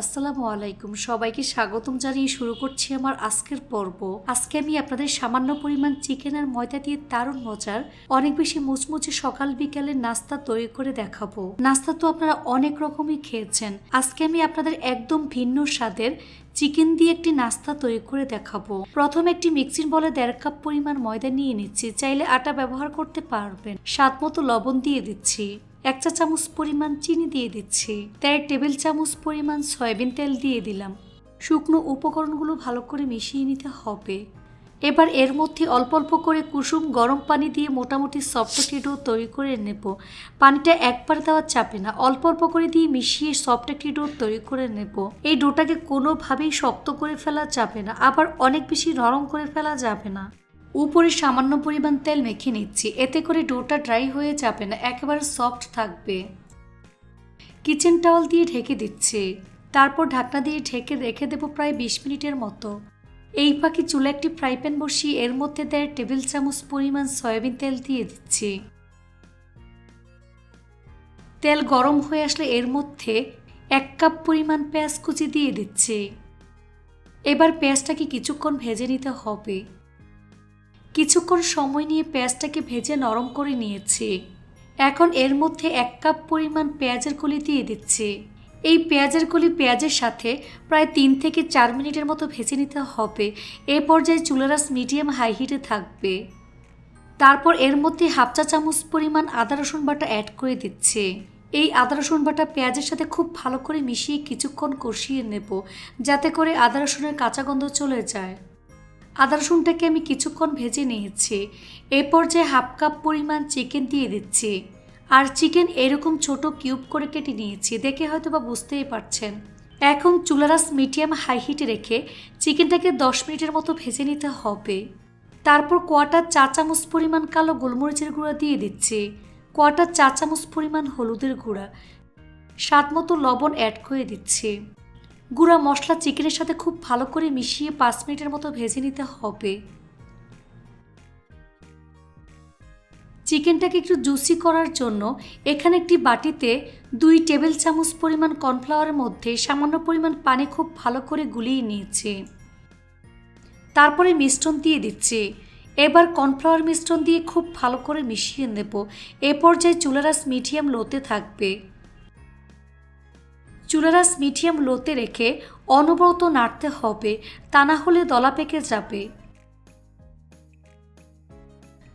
আসসালামু আলাইকুম। সবাইকে স্বাগতম জানিয়ে শুরু করছি আমার আজকের পর্ব। আজকে আমি আপনাদের সামান্য পরিমাণ চিকেন আর ময়দা দিয়ে দারুণ মজার, অনেক বেশি মুচমুচে সকাল বিকালের নাস্তা তৈরি করে দেখাবো। নাস্তা তো আপনারা অনেক রকমই খেয়েছেন। আজকে আমি আপনাদের একদম ভিন্ন স্বাদের চিকেন দিয়ে একটি নাস্তা তৈরি করে দেখাবো। প্রথমে একটি মিক্সির বলে দেড় কাপ পরিমাণ ময়দা নিয়ে নিচ্ছি, চাইলে আটা ব্যবহার করতে পারবেন। স্বাদ মতো লবণ দিয়ে দিচ্ছি। এক চা চামচ পরিমাণ চিনি দিয়ে দিচ্ছি। দেড় টেবিল চামচ পরিমাণ সয়াবিন তেল দিয়ে দিলাম। শুকনো উপকরণগুলো ভালো করে মিশিয়ে নিতে হবে। এবার এর মধ্যে অল্প অল্প করে কুসুম গরম পানি দিয়ে মোটামুটি সফট ডো তৈরি করে নেব। পানিটা একবার দেওয়া চাপে না, অল্প অল্প করে দিয়ে মিশিয়ে সফট ডো তৈরি করে নেব। এই ডোটাকে কোনোভাবেই শক্ত করে ফেলা যাবে না, আবার অনেক বেশি নরম করে ফেলা যাবে না। উপরে সামান্য পরিমাণ তেল মেখে নিচ্ছি। এতে করে ডোটা ড্রাই হয়ে যাবে না, একেবারে সফট থাকবে। কিচেন টাওয়াল দিয়ে ঢেকে দিচ্ছি। তারপর ঢাকনা দিয়ে ঢেকে রেখে দেবো প্রায় বিশ মিনিটের মতো। এই ফাঁকে চুলে একটি ফ্রাই প্যান বসিয়ে এর মধ্যে দেয় টেবিল চামচ পরিমাণ সয়াবিন তেল দিয়ে দিচ্ছি। তেল গরম হয়ে আসলে এর মধ্যে এক কাপ পরিমাণ পেঁয়াজ কুচি দিয়ে দিচ্ছি। এবার পেঁয়াজটাকে কিছুক্ষণ ভেজে নিতে হবে। কিছুক্ষণ সময় নিয়ে পেঁয়াজটাকে ভেজে নরম করে নিয়েছি। এখন এর মধ্যে এক কাপ পরিমাণ পেঁয়াজের কলি দিয়ে দিচ্ছি। এই পেঁয়াজের কলি পেঁয়াজের সাথে প্রায় তিন থেকে চার মিনিটের মতো ভেজে নিতে হবে। এ পর্যায়ে চুলারাস মিডিয়াম হাই হিটে থাকবে। তারপর এর মধ্যে হাফ চা চামচ পরিমাণ আদা রসুন বাটা অ্যাড করে দিচ্ছে। এই আদা রসুন বাটা পেঁয়াজের সাথে খুব ভালো করে মিশিয়ে কিছুক্ষণ কষিয়ে নেব, যাতে করে আদা রসুনের কাঁচা গন্ধ চলে যায়। আদা রসুনটাকে আমি কিছুক্ষণ ভেজে নিয়েছি। এ পর্যায়ে হাফ কাপ পরিমাণ চিকেন দিয়ে দিচ্ছি। আর চিকেন এরকম ছোট কিউব করে কেটে নিয়েছি, দেখে হয়তো বা বুঝতেই পারছেন। এখন চুলারাস মিডিয়াম হাই হিটে রেখে চিকেনটাকে দশ মিনিটের মতো ভেজে নিতে হবে। তারপর কোয়াটার চা চামচ পরিমাণ কালো গোলমরিচের গুঁড়া দিয়ে দিচ্ছি। কোয়াটার চা চামচ পরিমাণ হলুদের গুঁড়া। স্বাদ মতো লবণ অ্যাড করে দিচ্ছি। গুঁড়া মশলা চিকেনের সাথে খুব ভালো করে মিশিয়ে পাঁচ মিনিটের মতো ভেজে নিতে হবে। চিকেনটাকে একটু জুসি করার জন্য এখানে একটি বাটিতে দুই টেবিল চামচ পরিমাণ কর্নফ্লাওয়ারের মধ্যে সামান্য পরিমাণ পানি খুব ভালো করে গুলিয়ে নিয়েছে। তারপরে মিশ্রণ দিয়ে দিচ্ছি। এবার কর্নফ্লাওয়ার মিশ্রণ দিয়ে খুব ভালো করে মিশিয়ে নেব। এ পর্যায়ে চুলারাস মিডিয়াম লোতে থাকবে। চুলারাস মিডিয়াম লোতে রেখে অনবরত নাড়তে হবে, তা না হলে দলা পেকে যাবে।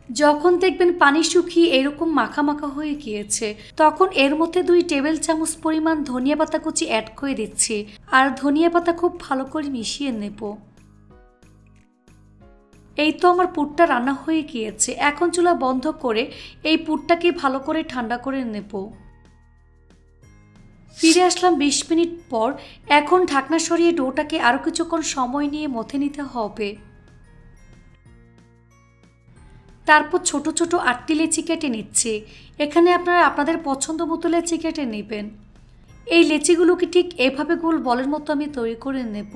যখন দেখবেন পানি শুকিয়ে এরকম মাখা মাখা হয়ে গিয়েছে, তখন এর মধ্যে দুই টেবিল চামচ পরিমাণ ধনিয়া পাতা কুচি অ্যাড করে দিচ্ছি, আর ধনিয়া পাতা খুব ভালো করে মিশিয়ে নেব। এই তো আমার পুরটা রান্না হয়ে গিয়েছে, এখন চুলা বন্ধ করে এই পুরটাকে ভালো করে ঠান্ডা করে নেব। ফিরে আসলাম বিশ মিনিট পর। এখন ঢাকনা সরিয়ে ডোটাকে আরও কিছুক্ষণ সময় নিয়ে মথে নিতে হবে। তারপর ছোট ছোট আটটি লেচি কেটে নিচ্ছে। এখানে আপনারা আপনাদের পছন্দ মতো লেচি কেটে নেবেন। এই লেচিগুলোকে ঠিক এভাবে গোল বলের মতো আমি তৈরি করে নেব।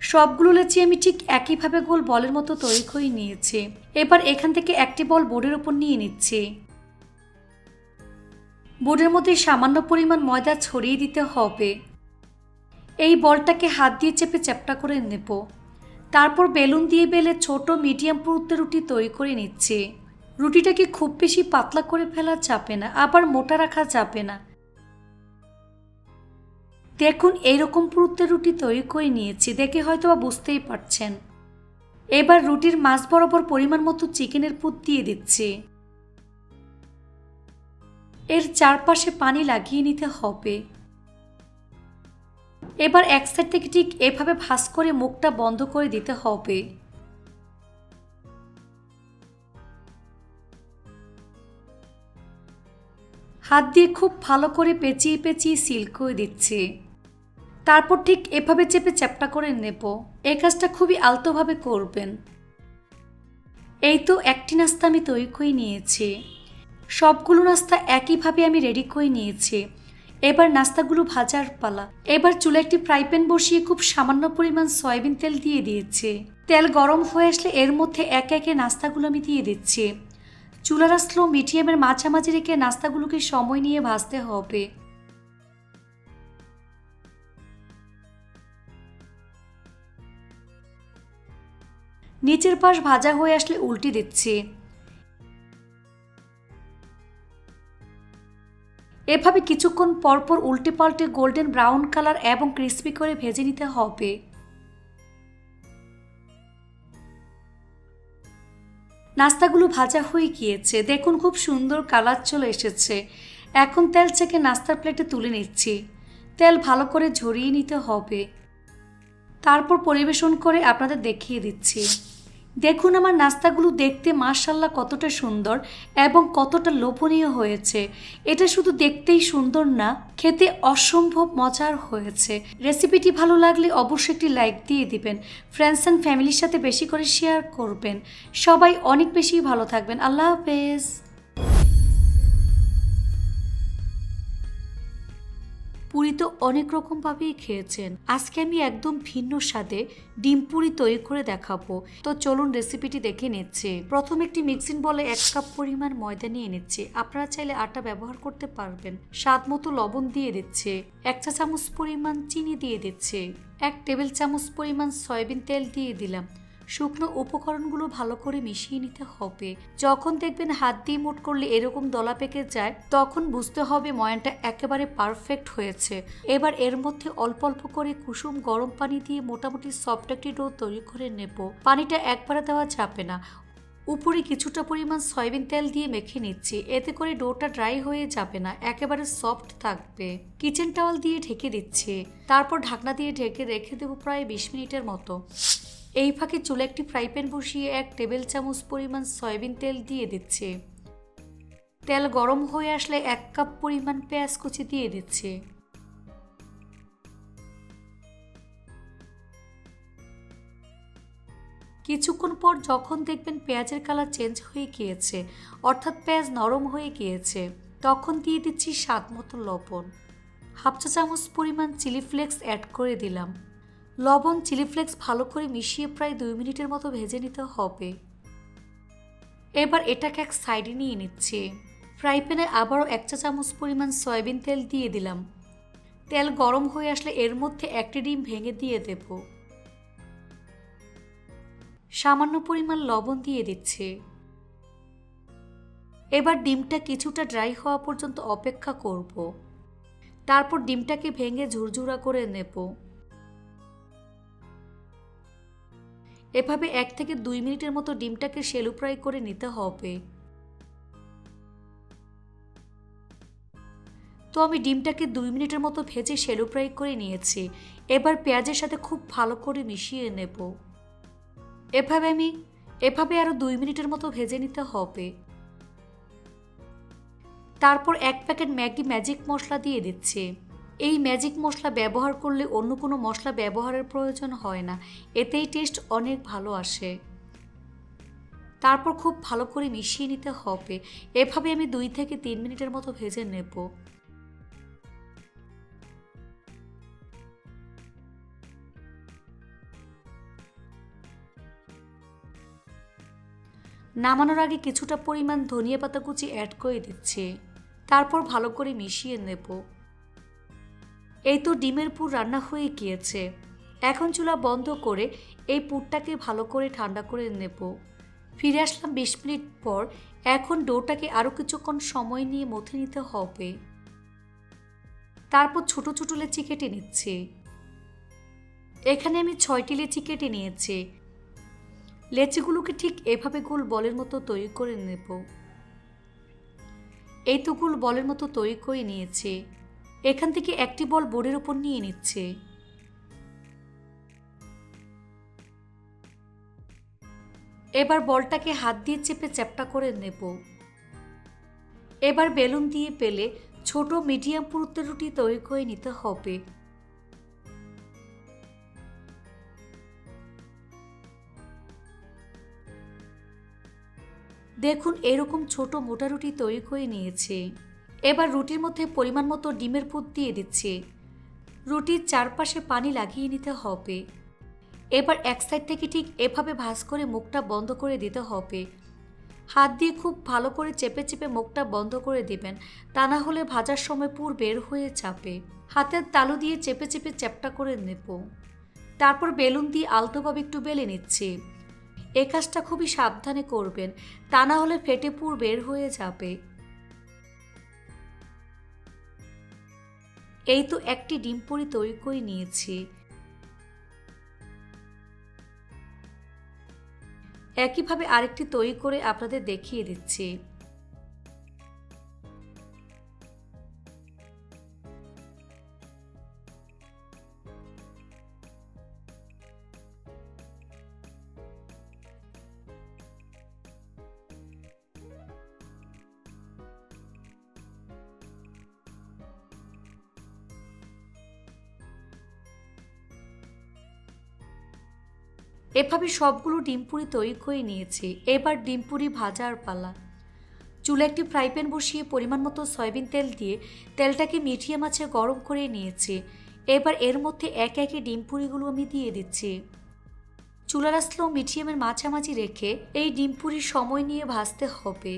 সবগুলো লেচি আমি ঠিক একইভাবে গোল বলের মতো তৈরি করে নিয়েছি। এবার এখান থেকে একটি বল বোর্ডের ওপর নিয়ে নিচ্ছে। বোর্ডের মধ্যে সামান্য পরিমাণ ময়দা ছড়িয়ে দিতে হবে। এই বলটাকে হাত দিয়ে চেপে চ্যাপটা করে নেব। তারপর বেলুন দিয়ে বেলে ছোট মিডিয়াম পুরুত্বের রুটি তৈরি করে নিচ্ছে। রুটিটাকে খুব বেশি পাতলা করে ফেলা যাবে না, আবার মোটা রাখা যাবে না। দেখুন, এইরকম পুরুত্বের রুটি তৈরি করে নিয়েছি, দেখে হয়তো বা বুঝতেই পারছেন। এবার রুটির মাছ বরাবর পরিমাণ মতো চিকেনের পুত দিয়ে দিচ্ছি। এর চারপাশে পানি লাগিয়ে নিতে হবে। এবার এক সাইড থেকে ঠিক এভাবে ভাস করে মুখটা বন্ধ করে দিতে হবে। হাত দিয়ে খুব ভালো করে পেঁচিয়ে পেঁচিয়ে সিল করে দিচ্ছে। তারপর ঠিক এভাবে চেপে চ্যাপটা করে নেব। এই কাজটা খুবই আলতোভাবে করবেন। এই তো একটি নাস্তা আমি তৈরি করে নিয়েছি। সবগুলো নাস্তা একইভাবে আমি রেডি করে নিয়েছি। এবার নাস্তাগুলো ভাজার পালা। এবার চুলে একটি ফ্রাই প্যান বসিয়ে খুব সামান্য পরিমাণ সয়াবিন তেল দিয়ে দিয়েছে। তেল গরম হয়ে আসলে এর মধ্যে একে একে নাস্তাগুলো আমি দিয়ে দিচ্ছি। চুলারা স্লো মিডিয়ামের মাঝামাঝি রেখে নাস্তাগুলোকে সময় নিয়ে ভাজতে হবে। নিচের পাশ ভাজা হয়ে আসলে উল্টে দিচ্ছি। এভাবে কিছুক্ষণ পরপর উল্টে পাল্টে গোল্ডেন ব্রাউন কালার এবং ক্রিস্পি করে ভেজে নিতে হবে। নাস্তাগুলো ভাজা হয়ে গিয়েছে। দেখুন খুব সুন্দর কালার চলে এসেছে। এখন তেল চেকে নাস্তার প্লেটে তুলে নিচ্ছি। তেল ভালো করে ঝরিয়ে নিতে হবে। তারপর পরিবেশন করে আপনাদের দেখিয়ে দিচ্ছি। দেখুন আমার নাস্তাগুলো দেখতে মার্শাল্লাহ কতটা সুন্দর এবং কতটা লোভনীয় হয়েছে। এটা শুধু দেখতেই সুন্দর না, খেতে অসম্ভব মজার হয়েছে। রেসিপিটি ভালো লাগলে অবশ্যই একটি লাইক দিয়ে দিবেন ফ্রেন্ডস অ্যান্ড ফ্যামিলির সাথে বেশি করে শেয়ার করবেন। সবাই অনেক বেশি ভালো থাকবেন। আল্লাহ হাফেজ। পুরি তো অনেক রকমভাবেই খেয়েছেন। আজকে আমি একদম ভিন্ন স্বাদে ডিম পুরি তৈরি করে দেখাবো। তো চলুন রেসিপিটি দেখে নিচ্ছে। প্রথম একটি মিক্সিং বলে এক কাপ পরিমাণ ময়দা নিয়ে নিচ্ছে। আপনারা চাইলে আটা ব্যবহার করতে পারবেন। স্বাদ মতো লবণ দিয়ে দিচ্ছে। এক চা চামচ পরিমাণ চিনি দিয়ে দিচ্ছে। এক টেবিল চামচ পরিমাণ সয়াবিন তেল দিয়ে দিলাম। শুকনো উপকরণগুলো ভালো করে মিশিয়ে নিতে হবে। যখন দেখবেন হাত দিয়ে মুট করলে এরকম দলা পেকে যায়, তখন বুঝতে হবে ময়ানটা একেবারে পারফেক্ট হয়েছে। এবার এর মধ্যে অল্প অল্প করে কুসুম গরম পানি দিয়ে মোটামুটি সফট একটি ডো তৈরি করে নেব। পানিটা একবারে দেওয়া যাবে না। উপরে কিছুটা পরিমাণ সয়াবিন তেল দিয়ে মেখে নিচ্ছি। এতে করে ডোটা ড্রাই হয়ে যাবে না, একেবারে সফট থাকবে। কিচেন টাওয়াল দিয়ে ঢেকে দিচ্ছি। তারপর ঢাকনা দিয়ে ঢেকে রেখে দেবো প্রায় বিশ মিনিটের মতো। এই ফাঁকে চুলে একটি ফ্রাই প্যান বসিয়ে এক টেবিল চামচ পরিমাণ সয়াবিন তেল দিয়ে দিচ্ছে। তেল গরম হয়ে আসলে এক কাপ পরিমাণ পেঁয়াজ কুচি দিয়ে দিচ্ছে। কিছুক্ষণ পর যখন দেখবেন পেঁয়াজের কালার চেঞ্জ হয়ে গিয়েছে, অর্থাৎ পেঁয়াজ নরম হয়ে গিয়েছে, তখন দিয়ে দিচ্ছি স্বাদ মতো লবণ। হাফ চা চামচ পরিমাণ চিলি ফ্লেক্স অ্যাড করে দিলাম। লবণ চিলি ফ্লেক্স ভালো করে মিশিয়ে প্রায় দুই মিনিটের মতো ভেজে নিতে হবে। এবার এটাকে এক সাইডে নিয়ে নিচ্ছে। ফ্রাই প্যানে আবারও এক চা চামচ পরিমাণ সয়াবিন তেল দিয়ে দিলাম। তেল গরম হয়ে আসলে এর মধ্যে একটি ডিম ভেঙে দিয়ে দেব। সামান্য পরিমাণ লবণ দিয়ে দিচ্ছে। এবার ডিমটা কিছুটা ড্রাই হওয়া পর্যন্ত অপেক্ষা করব। তারপর ডিমটাকে ভেঙে ঝুরঝুরা করে নেব। এভাবে এক থেকে দুই মিনিটের মতো ডিমটাকে শেলু ফ্রাই করে নিতে হবে। তো আমি ডিমটাকে দুই মিনিটের মতো ভেজে শেলু ফ্রাই করে নিয়েছি। এবার পেঁয়াজের সাথে খুব ভালো করে মিশিয়ে নেব। এভাবে আমি, এভাবে আরও দুই মিনিটের মতো ভেজে নিতে হবে। তারপর এক প্যাকেট ম্যাগি ম্যাজিক মশলা দিয়ে দিচ্ছে। এই ম্যাজিক মশলা ব্যবহার করলে অন্য কোনো মশলা ব্যবহারের প্রয়োজন হয় না। এতেই টেস্ট অনেক ভালো আসে। তারপর খুব ভালো করে মিশিয়ে নিতে হবে। এভাবে আমি দুই থেকে তিন মিনিটের মতো ভেজে নেব। নামানোর আগে কিছুটা পরিমাণ ধনিয়া পাতা কুচি অ্যাড করে দিচ্ছি। তারপর ভালো করে মিশিয়ে নেব। এই তো ডিমের পুর রান্না হয়ে গিয়েছে। এখন চুলা বন্ধ করে এই পুরটাকে ভালো করে ঠান্ডা করে নেব। ফিরে আসলাম বিশ মিনিট পর, এখন ডোটাকে আরও কিছুক্ষণ সময় নিয়ে মথে নিতে হবে। তারপর ছোট ছোট লেচি কেটে নিচ্ছে। এখানে আমি ছয়টি লেচি কেটে নিয়েছি। লেচিগুলোকে ঠিক এভাবে গোল বলের মতো তৈরি করে নেব। এই তো গোল বলের মতো তৈরি করে নিয়েছে। এখান থেকে একটি বল বোর্ডের ওপর নিয়ে নিচ্ছে। এবার বলটাকে হাত দিয়ে চেপে চ্যাপটা করে নেব। এবার বেলুন দিয়ে পেলে ছোট মিডিয়াম পুরুত্বের রুটি তৈরি করে নিতে হবে। দেখুন, এরকম ছোট মোটা রুটি তৈরি করে নিয়েছে। এবার রুটির মধ্যে পরিমাণ মতো ডিমের পুর দিয়ে দিচ্ছে। রুটির চারপাশে পানি লাগিয়ে নিতে হবে। এবার এক সাইড থেকে ঠিক এভাবে ভাঁজ করে মুখটা বন্ধ করে দিতে হবে। হাত দিয়ে খুব ভালো করে চেপে চেপে মুখটা বন্ধ করে দিবেন, তা না হলে ভাজার সময় পুর বের হয়ে চাপে হাতের তালু দিয়ে চেপে চেপে চ্যাপটা করে নেব। তারপর বেলুন দিয়ে আলতোভাবে একটু বেলে নিচ্ছি। এ কাজটা খুবই সাবধানে করবেন, তা না হলে ফেটে পুর বের হয়ে যাবে। এই তো একটি ডিম পুরি তৈরি করে নিয়েছি। একইভাবে আরেকটি তৈরি করে আপনাদের দেখিয়ে দিচ্ছি। এভাবে সবগুলো ডিমপুরি তৈরি করে নিয়েছি। এবার ডিমপুরি ভাজার পালা। চুলে একটি ফ্রাই প্যান বসিয়ে পরিমাণ মতো সয়াবিন তেল দিয়ে তেলটাকে মিঠিয়ে মাছে গরম করে নিয়েছি। এবার এর মধ্যে এক একে ডিমপুরিগুলো আমি দিয়ে দিচ্ছি। চুলার আসলেও মিডিয়ামের মাঝামাঝি রেখে এই ডিমপুরি সময় নিয়ে ভাজতে হবে।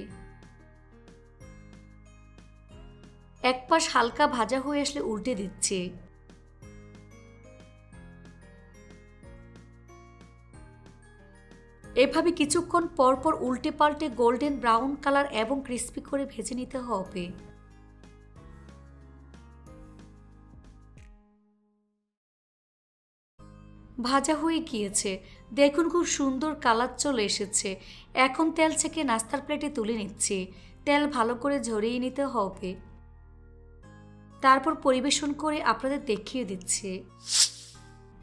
এক পাশ হালকা ভাজা হয়ে আসলে উল্টে দিচ্ছে। এভাবে কিছুক্ষণ পরপর উল্টে পাল্টে গোল্ডেন ব্রাউন কালার এবং ক্রিস্পি করে ভেজে নিতে হবে। ভাজা হয়ে গিয়েছে। দেখুন খুব সুন্দর কালার চলে এসেছে। এখন তেল থেকে নাস্তার প্লেটে তুলে নিচ্ছি। তেল ভালো করে ঝরিয়ে নিতে হবে। তারপর পরিবেশন করে আপনাদের দেখিয়ে দিচ্ছে।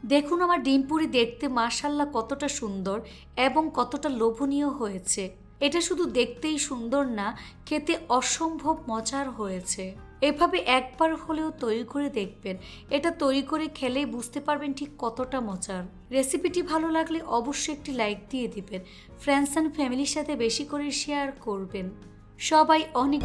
দেখুন আমার ডিম পুরি দেখতে মাশাল্লাহ কতটা সুন্দর এবং কতটা লোভনীয় হয়েছে। এটা শুধু দেখতেই সুন্দর না, খেতে অসম্ভব মজার হয়েছে। এভাবে একবার হলেও তৈরি করে দেখবেন। এটা তৈরি করে খেলেই বুঝতে পারবেন ঠিক কতটা মজার। রেসিপিটি ভালো লাগলে অবশ্যই একটি লাইক দিয়ে দিবেন। ফ্রেন্ডস অ্যান্ড ফ্যামিলির সাথে বেশি করে শেয়ার করবেন। সবাই অনেক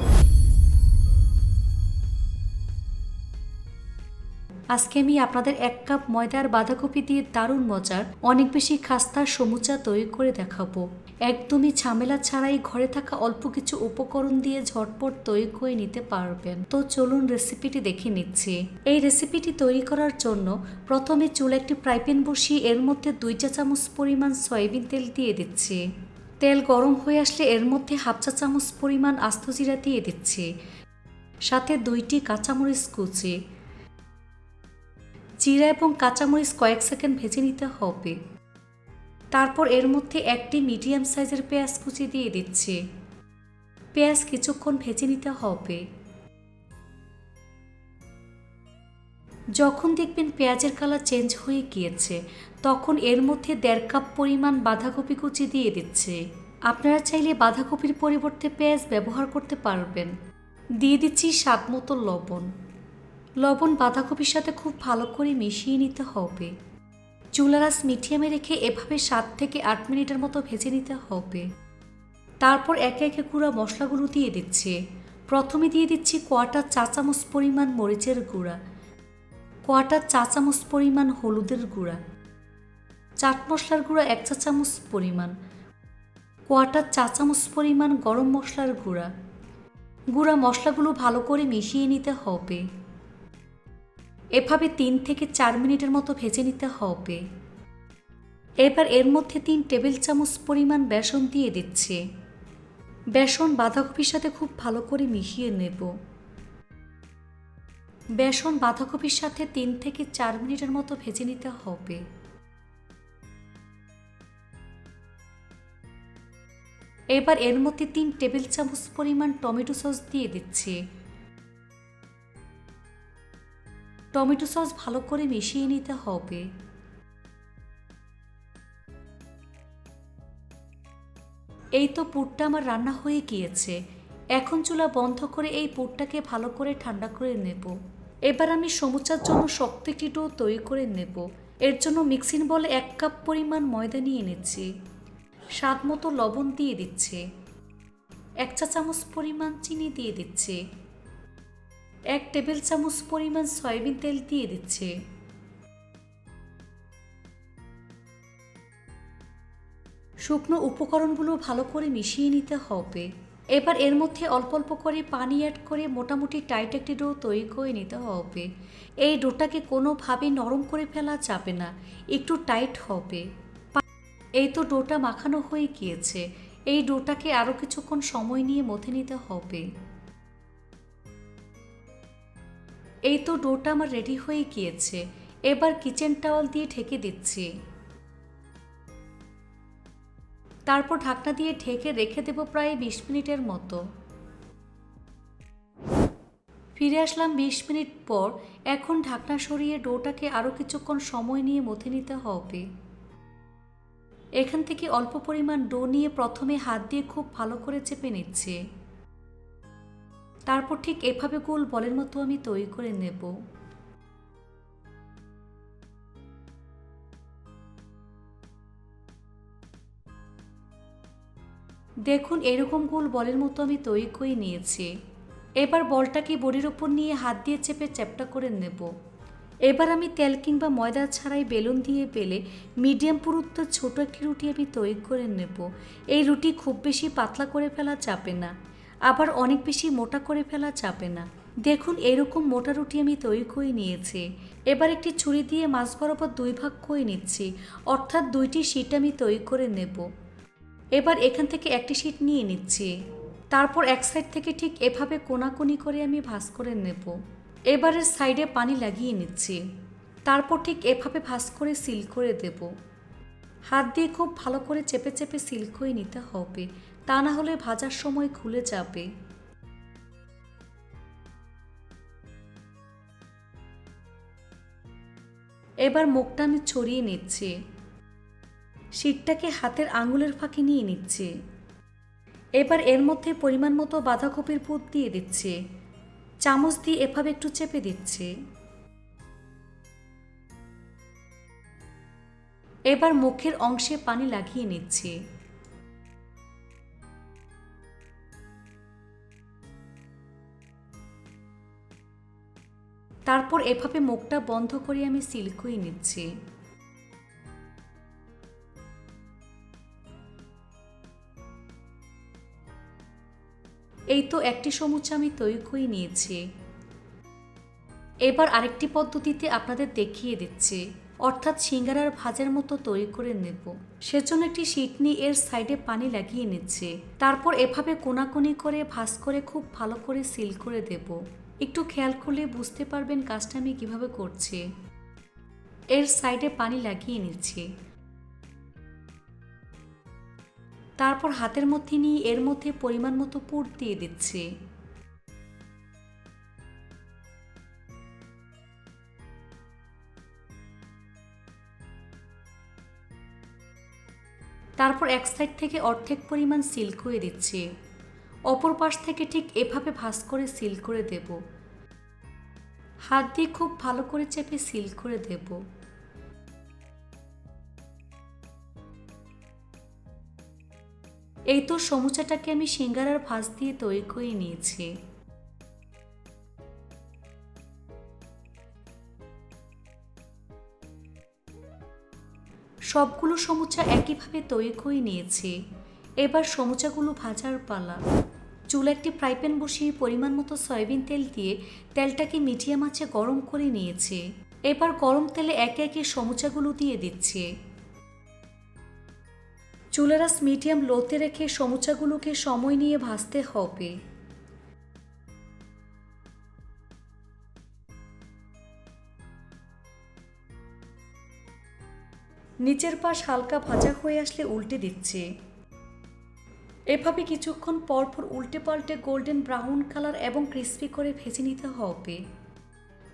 আজকে আমি আপনাদের এক কাপ ময়দার বাঁধাকপি দিয়ে দারুণ মজার, অনেক বেশি খাস্তা সমুচা তৈরি করে দেখাবো। একদমই ঝামেলা ছাড়াই ঘরে থাকা অল্প কিছু উপকরণ দিয়ে ঝটপট তৈরি করে নিতে পারবেন। তো চলুন রেসিপিটি দেখে নিচ্ছি। এই রেসিপিটি তৈরি করার জন্য প্রথমে চুল একটি ফ্রাই প্যান বসিয়ে এর মধ্যে দুই চা চামচ পরিমাণ সয়াবিন তেল দিয়ে দিচ্ছি। তেল গরম হয়ে আসলে এর মধ্যে হাফ চা চামচ পরিমাণ আস্ত জিরা দিয়ে দিচ্ছি। সাথে দুইটি কাঁচামরিচ কুচি। জিরা এবং কাঁচামরিচ কয়েক সেকেন্ড ভেজে নিতে হবে। তারপর এর মধ্যে একটি মিডিয়াম সাইজের পেঁয়াজ কুচি দিয়ে দিচ্ছি। পেঁয়াজ কিছুক্ষণ ভেজে নিতে হবে। যখন দেখবেন পেঁয়াজের কালার চেঞ্জ হয়ে গিয়েছে, তখন এর মধ্যে দেড় কাপ পরিমাণ বাঁধাকপি কুচি দিয়ে দিচ্ছে। আপনারা চাইলে বাঁধাকপির পরিবর্তে পেঁয়াজ ব্যবহার করতে পারবেন। দিয়ে দিচ্ছি স্বাদ মতো লবণ। লবণ বাঁধাকপির সাথে খুব ভালো করে মিশিয়ে নিতে হবে। চুলারাস মিডিয়ামে রেখে এভাবে সাত থেকে আট মিনিটের মতো ভেজে নিতে হবে। তারপর একে একে গুঁড়া মশলাগুলো দিয়ে দিচ্ছে। প্রথমে দিয়ে দিচ্ছি কোয়াটার চা চামচ পরিমাণ মরিচের গুঁড়া, কোয়াটার চা চামচ পরিমাণ হলুদের গুঁড়া, চাট মশলার গুঁড়া এক চা চামচ পরিমাণ, কোয়াটার চা চামচ পরিমাণ গরম মশলার গুঁড়া। গুঁড়া মশলাগুলো ভালো করে মিশিয়ে নিতে হবে। এভাবে তিন থেকে চার মিনিটের মতো ভেজে নিতে হবে। এবার এর মধ্যে তিন টেবিল চামচ পরিমাণ বেসন দিয়ে দিচ্ছে। বেসন বাঁধাকপির সাথে খুব ভালো করে মিশিয়ে নেব। বেসন বাঁধাকপির সাথে তিন থেকে চার মিনিটের মতো ভেজে নিতে হবে। এবার এর মধ্যে তিন টেবিল চামচ পরিমাণ টমেটো সস দিয়ে দিচ্ছি। টমেটো সস ভালো করে মিশিয়ে নিতে হবে। এই তো পুরটা আমার রান্না হয়ে গিয়েছে। এখন চুলা বন্ধ করে এই পুরটাকে ভালো করে ঠান্ডা করে নেব। এবার আমি সমুচার জন্য শক্ত একটি ডো তৈরি করে নেব। এর জন্য মিক্সিং বলে এক কাপ পরিমাণ ময়দা নিয়ে নিচ্ছি। স্বাদ মতো লবণ দিয়ে দিচ্ছে। এক চা চামচ পরিমাণ চিনি দিয়ে দিচ্ছে। এক টেবিল চামচ পরিমাণ সয়াবিন তেল দিয়ে দিচ্ছে। শুকনো উপকরণগুলো ভালো করে মিশিয়ে নিতে হবে। এবার এর মধ্যে অল্প অল্প করে পানি অ্যাড করে মোটামুটি টাইট একটি ডো তৈরি করে নিতে হবে। এই ডোটাকে কোনোভাবেই নরম করে ফেলা যাবে না, একটু টাইট হবে। এই তো ডোটা মাখানো হয়ে গিয়েছে, এই ডোটাকে আরও কিছুক্ষণ সময় নিয়ে মথে নিতে হবে। এই তো ডোটা আমার রেডি হয়ে গিয়েছে। এবার কিচেন টাওয়াল দিয়ে ঢেকে দিচ্ছি। তারপর ঢাকনা দিয়ে ঢেকে রেখে দেব প্রায় বিশ মিনিটের মতো। ফিরে আসলাম বিশ মিনিট পর। এখন ঢাকনা সরিয়ে ডোটাকে আরও কিছুক্ষণ সময় নিয়ে মথে নিতে হবে। এখান থেকে অল্প পরিমাণ ডো নিয়ে প্রথমে হাত দিয়ে খুব ভালো করে চেপে নিচ্ছে। তারপর ঠিক এভাবে গোল বলের মতো আমি তৈরি করে নেব। দেখুন, এরকম গোল বলের মতো আমি তৈরি করে নিয়েছি। এবার বলটাকে বডির ওপর নিয়ে হাত দিয়ে চেপে চ্যাপটা করে নেব। এবার আমি তেল কিংবা ময়দা ছাড়াই বেলুন দিয়ে বেলে মিডিয়াম পুরুত্ব ছোট একটি রুটি আমি তৈরি করে নেব। এই রুটি খুব বেশি পাতলা করে ফেলা যাবে না। আবার অনেক বেশি মোটা করে ফেলা যাবে না। দেখুন, এরকম মোটা রুটি আমি তৈরি করে নিয়েছি। এবার একটি ছুরি দিয়ে মাছ বরাবর দুই ভাগ করে নিচ্ছি। অর্থাৎ দুইটি শিট আমি তৈরি করে নেব। এবার এখান থেকে একটি শিট নিয়ে নিচ্ছি। তারপর এক সাইড থেকে ঠিক এভাবে কোনাকুনি করে আমি ভাঁজ করে নেব। এবারের সাইডে পানি লাগিয়ে নিচ্ছি। তারপর ঠিক এভাবে ভাঁজ করে সিল করে দেব। হাত দিয়ে খুব ভালো করে চেপে চেপে সিল করে নিতে হবে। তা না হলে ভাজার সময় খুলে যাবে। এবার মুখটা আমি ছড়িয়ে নিচ্ছি। শীতটাকে হাতের আঙুলের ফাঁকে নিয়ে নিচ্ছে। এবার এর মধ্যে পরিমাণ মতো বাঁধাকপির পুর দিয়ে দিচ্ছে। চামচ দিয়ে এভাবে একটু চেপে দিচ্ছে। এবার মুখের অংশে পানি লাগিয়ে নিচ্ছে। তারপর এভাবে মুখটা বন্ধ করে আমি সিল করে নিচ্ছি। এই তো একটি সমুচা আমি তৈরি করে নিয়েছি। এবার আরেকটি পদ্ধতিতে আপনাদের দেখিয়ে দিচ্ছি। অর্থাৎ সিঙ্গারার ভাজের মতো তৈরি করে নেব। সেজন্য একটি শিট এর সাইডে পানি লাগিয়ে নিচ্ছে। তারপর এভাবে কোনাকুনি করে ভাজ করে খুব ভালো করে সিল করে দেব। একটু খেয়াল করলে বুঝতে পারবেন কাজটা আমি কীভাবে করছি। এর সাইডে পানি লাগিয়ে নিচ্ছি। তারপর হাতের মধ্যে নিয়ে এর মধ্যে পরিমাণ মতো পুর দিয়ে দিচ্ছি। তারপর এক সাইড থেকে অর্ধেক পরিমাণ সিল করে দিচ্ছি। অপর পাশ থেকে ঠিক এভাবে ভাঁজ করে সিল করে দেব। হাত দিয়ে খুব ভালো করে চেপে সিল করে দেবো। এই তো সমুচাটাকে আমি সিঙ্গারার ভাঁজ দিয়ে তৈরি করে নিয়েছি। সবগুলো সমুচা একইভাবে তৈরি করে নিয়েছি। এবার সমুচাগুলো ভাজার পালা। চুলা একটি ফ্রাই প্যান বসিয়ে পরিমাণ মতো সয়াবিন তেল দিয়ে তেলটাকে মিডিয়াম আঁচে গরম করে নিয়েছে। এবার গরম তেলে একে একে সমুচাগুলো দিয়ে দিচ্ছে। চুলারাস মিডিয়াম লোতে রেখে সমুচাগুলোকে সময় নিয়ে ভাজতে হবে। নিচের পাশ হালকা ভাজা হয়ে আসলে উল্টে দিচ্ছে। এভাবে কিছুক্ষণ পরপর পর উল্টে পাল্টে গোল্ডেন ব্রাউন কালার এবং ক্রিস্পি করে ভেজে নিতে হবে।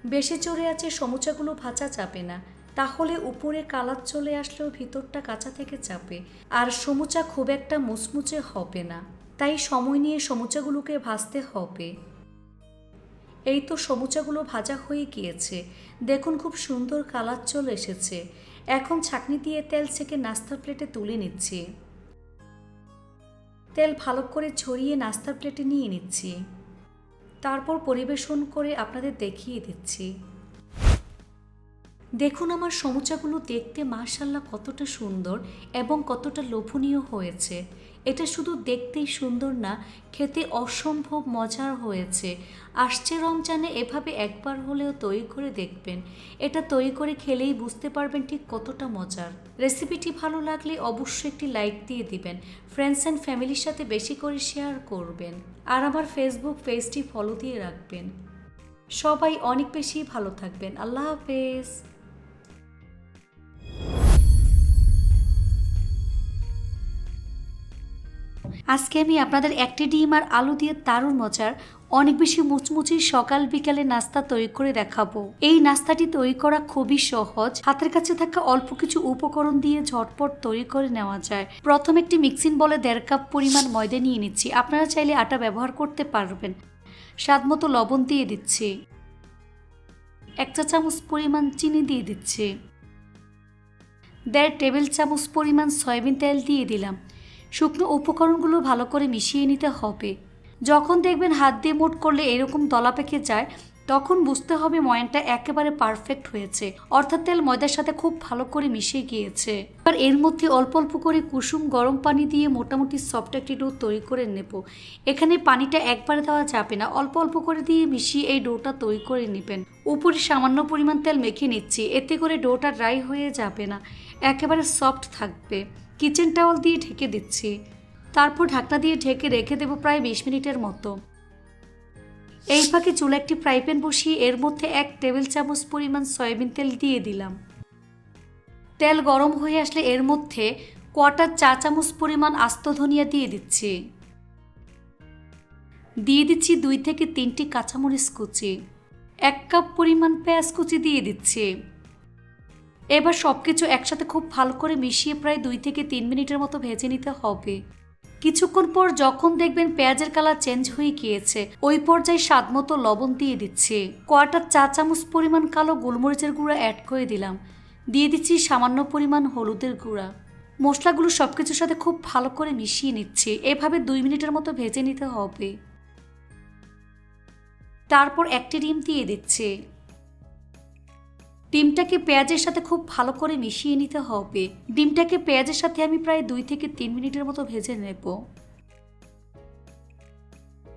বেশি চড়ে আছে সমুচাগুলো ভাজা যাবে না। তাহলে উপরে কালার চলে আসলেও ভিতরটা কাঁচা থেকে চাপে আর সমুচা খুব একটা মুচমুচে হবে না। তাই সময় নিয়ে সমুচাগুলোকে ভাজতে হবে। এই তো সমুচাগুলো ভাজা হয়ে গিয়েছে। দেখুন খুব সুন্দর কালার চলে এসেছে। এখন ছাকনি দিয়ে তেল ছেঁকে নাস্তার প্লেটে তুলে নিচ্ছি। তেল ভালো করে ছড়িয়ে নাস্তার প্লেটে নিয়ে নিচ্ছি। তারপর পরিবেশন করে আপনাদের দেখিয়ে দিচ্ছি। দেখুন আমার সমুচাগুলো দেখতে মার্শাল্লাহ কতটা সুন্দর এবং কতটা লোভনীয় হয়েছে। এটা শুধু দেখতেই সুন্দর না, খেতে অসম্ভব মজার হয়েছে। আসছে রমজানে এভাবে একবার হলেও তৈরি করে দেখবেন। এটা তৈরি করে খেলেই বুঝতে পারবেন ঠিক কতটা মজার। রেসিপিটি ভালো লাগলে অবশ্যই একটি লাইক দিয়ে দিবেন। ফ্রেন্ডস অ্যান্ড ফ্যামিলির সাথে বেশি করে শেয়ার করবেন। আর আমার ফেসবুক পেজটি ফলো দিয়ে রাখবেন। সবাই অনেক বেশি ভালো থাকবেন। আল্লাহ হাফেজ। আজকে আমি আপনাদের একটি ডিম আর আলু দিয়ে দারুণ মজার, অনেক বেশি মুচমুচি সকাল বিকালে নাস্তা তৈরি করে দেখাবো। এই নাস্তাটি তৈরি করা খুবই সহজ। হাতের কাছে থাকা অল্প কিছু উপকরণ দিয়ে ঝটপট তৈরি করে নেওয়া যায়। প্রথম একটি মিক্সিং বলে দেড় কাপ পরিমাণ ময়দা নিয়ে নিচ্ছি। আপনারা চাইলে আটা ব্যবহার করতে পারবেন। স্বাদ মতো লবণ দিয়ে দিচ্ছি। এক চা চামচ পরিমাণ চিনি দিয়ে দিচ্ছি। দেড় টেবিল চামচ পরিমাণ সয়াবিন তেল দিয়ে দিলাম। শুকনো উপকরণগুলো ভালো করে মিশিয়ে নিতে হবে। যখন দেখবেন হাত দিয়ে মোট করলে এরকম দলা পেকে যায়, তখন বুঝতে হবে ময়ানটা একেবারে পারফেক্ট হয়েছে, অর্থাৎ তেল ময়দার সাথে খুব ভালো করে মিশে গিয়েছে। এবার এর মধ্যে অল্প অল্প করে কুসুম গরম পানি দিয়ে মোটামুটি সফট একটি ডো তৈরি করে নেব। এখানে পানিটা একবারে দেওয়া যাবে না, অল্প অল্প করে দিয়ে মিশিয়ে এই ডোটা তৈরি করে নেবেন। উপরে সামান্য পরিমাণ তেল মেখে নিচ্ছি, এতে করে ডোটা ড্রাই হয়ে যাবে না, একেবারে সফট থাকবে। কিচেন টাওয়াল দিয়ে ঢেকে দিচ্ছি। তারপর ঢাকনা দিয়ে ঢেকে রেখে দেবো প্রায় বিশ মিনিটের মতো। এই ফাঁকে চুলা একটি ফ্রাই প্যান বসিয়ে এর মধ্যে এক টেবিল চামচ পরিমাণ সয়াবিন তেল দিয়ে দিলাম। তেল গরম হয়ে আসলে এর মধ্যে কোয়াটার চা চামচ পরিমাণ আস্ত ধনিয়া দিয়ে দিচ্ছি। দিয়ে দিচ্ছি দুই থেকে তিনটি কাঁচামরিচ কুচি। এক কাপ পরিমাণ পেঁয়াজ কুচি দিয়ে দিচ্ছি। এবার সব কিছু একসাথে খুব ভালো করে মিশিয়ে প্রায় দুই থেকে তিন মিনিটের মতো ভেজে নিতে হবে। কিছুক্ষণ পর যখন দেখবেন পেঁয়াজের কালার চেঞ্জ হয়ে গিয়েছে, ওই পর্যায়ে স্বাদ মতো লবণ দিয়ে দিচ্ছি। কোয়াটার চা চামচ পরিমাণ কালো গোলমরিচের গুঁড়া অ্যাড করে দিলাম। দিয়ে দিচ্ছি সামান্য পরিমাণ হলুদের গুঁড়া। মশলাগুলো সব কিছুর সাথে খুব ভালো করে মিশিয়ে নিচ্ছে। এভাবে দুই মিনিটের মতো ভেজে নিতে হবে। তারপর একটি ডিম দিয়ে দিচ্ছে। ডিমটাকে পেঁয়াজের সাথে খুব ভালো করে মিশিয়ে নিতে হবে। ডিমটাকে পেঁয়াজের সাথে আমি প্রায় দুই থেকে তিন মিনিটের মতো ভেজে নেব।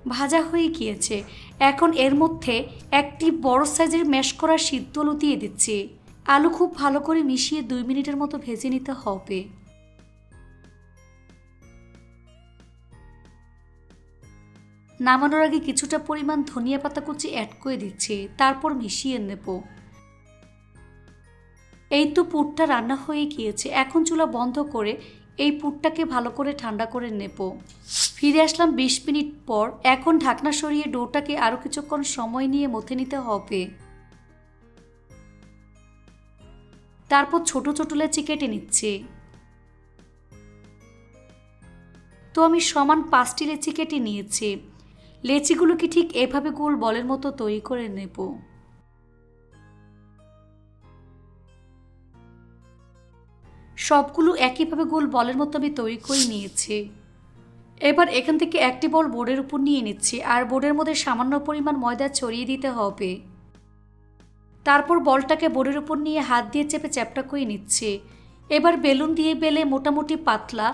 ভাজা হয়ে গিয়েছে। এখন এর মধ্যে একটি বড় সাইজের ম্যাশ করা সিদ্ধ আলু দিয়ে দিচ্ছি। আলু খুব ভালো করে মিশিয়ে দুই মিনিটের মতো ভেজে নিতে হবে। নামানোর আগে কিছুটা পরিমাণ ধনিয়া পাতা কুচি অ্যাড করে দিচ্ছি। তারপর মিশিয়ে নেব। এই তো পুরটা রান্না হয়ে গিয়েছে। এখন চুলা বন্ধ করে এই পুরটাকে ভালো করে ঠান্ডা করে নেব। ফিরে আসলাম বিশ মিনিট পর। এখন ঢাকনা সরিয়ে ডোটাকে আরও কিছুক্ষণ সময় নিয়ে মথে নিতে হবে। তারপর ছোট ছোট লেচি কেটে নিচ্ছে। তো আমি সমান পাঁচটি লেচি কেটে নিয়েছি। লেচিগুলোকে ঠিক এভাবে গোল বলের মতো তৈরি করে নেব। সবগুলো একইভাবে গোল বলের মতো আমি তৈরি করে নিয়েছি। এবার এখান থেকে একটি বল বোর্ডের উপর নিয়ে নিচ্ছি আর বোর্ডের মধ্যে সামান্য পরিমাণ ময়দা ছড়িয়ে দিতে হবে। তারপর বলটাকে বোর্ডের উপর নিয়ে হাত দিয়ে চেপে চ্যাপটা করে নিচ্ছে। এবার বেলুন দিয়ে বেলে মোটামুটি পাতলা,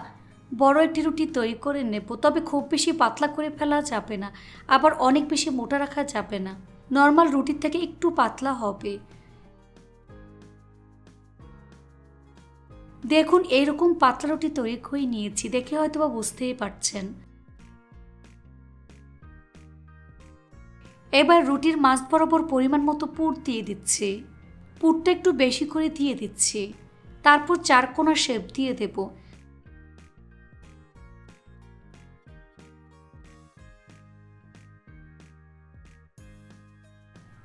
বড় একটি রুটি তৈরি করে নেব। তবে খুব বেশি পাতলা করে ফেলা যাবে না, আবার অনেক বেশি মোটা রাখা যাবে না। নর্মাল রুটির থেকে একটু পাতলা হবে। দেখুন, এইরকম পাতলা রুটি তৈরি করে নিয়েছি, দেখে হয়তো বা বুঝতেই পারছেন। এবার রুটির মাছ বরাবর পরিমাণ মতো পুর দিয়ে দিচ্ছে। পুরটা একটু বেশি করে দিয়ে দিচ্ছে। তারপর চার কোনা শেপ দিয়ে দেব।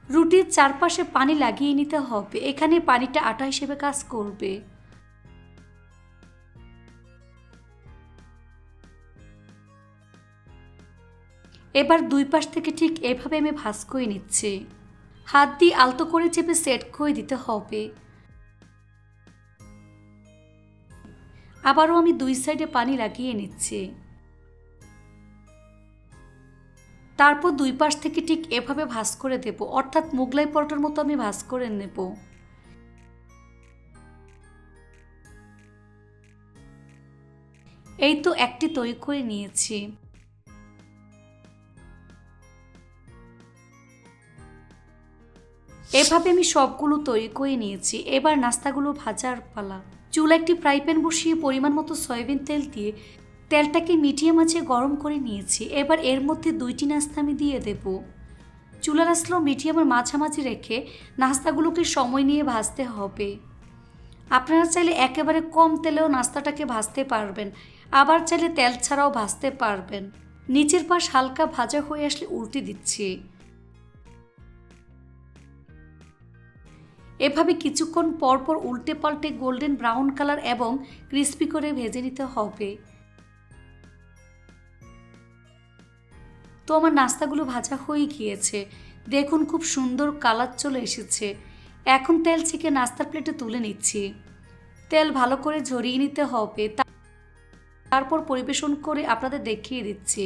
রুটির চারপাশে পানি লাগিয়ে নিতে হবে। এখানে পানিটা আটা হিসেবে কাজ করবে। এবার দুই পাশ থেকে ঠিক এভাবে আমি ভাস করে নিচ্ছি। হাত দিয়ে আলতো করে চেপে সেট করে দিতে হবে। আবারও আমি দুই সাইডে পানি লাগিয়ে নিচ্ছি। তারপর দুই পাশ থেকে ঠিক এভাবে ভাজ করে দেব। অর্থাৎ মুগলাই পরোটার মতো আমি ভাস করে নেব। এই তো একটি তৈরি করে নিয়েছি। এভাবে আমি সবগুলো তৈরি করে নিয়েছি। এবার নাস্তাগুলো ভাজার পালা। চুলা একটি ফ্রাই প্যান বসিয়ে পরিমাণ মতো সয়াবিন তেল দিয়ে তেলটাকে মিডিয়াম আঁচে গরম করে নিয়েছি। এবার এর মধ্যে দুইটি নাস্তা আমি দিয়ে দেব। চুলার আসলো মিডিয়ামের মাঝামাঝি রেখে নাস্তাগুলোকে সময় নিয়ে ভাজতে হবে। আপনারা চাইলে একেবারে কম তেলেও নাস্তাটাকে ভাজতে পারবেন। আবার চাইলে তেল ছাড়াও ভাজতে পারবেন। নিচের পাশ হালকা ভাজা হয়ে আসলে উল্টে দিচ্ছি। এভাবে কিছুক্ষণ পর পর উল্টে পাল্টে গোল্ডেন ব্রাউন কালার এবং ক্রিস্পি করে ভেজে নিতে হবে। তো আমার নাস্তাগুলো ভাজা হয়ে গিয়েছে। দেখুন খুব সুন্দর কালার চলে এসেছে। এখন তেল ছেঁকে নাস্তার প্লেটে তুলে নিচ্ছি। তেল ভালো করে ঝরিয়ে নিতে হবে। তারপর পরিবেশন করে আপনাদের দেখিয়ে দিচ্ছি।